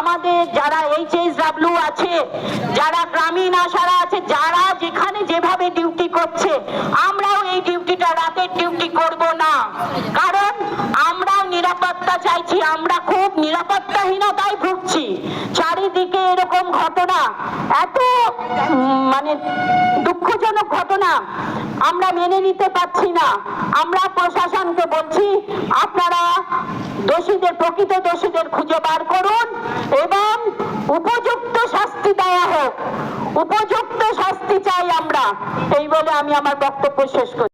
যারা H S W আছে, যারা গ্রামীণ আশারা আছে, যারা যেখানে যেভাবে ডিউটি করছে, আমরাও এই ডিউটিটা রাতের ডিউটি করব না। কারণ আমরাও নিরাপত্তা চাইছি, আমরা খুব নিরাপত্তাহীনতায় ভুগছি। চারিদিকে এরকম ঘটনা, এত মানে দুঃখজনক ঘটনা আমরা মেনে নিতে পারছি না। আমরা প্রশাসনকে বলছি, আপনারা দোষীদের প্রকৃত দোষীদের খুঁজে বার করুন এবং উপযুক্ত শাস্তি দেওয়া হোক। উপযুক্ত শাস্তি চাই আমরা। এই বলে আমি আমার বক্তব্য শেষ করি।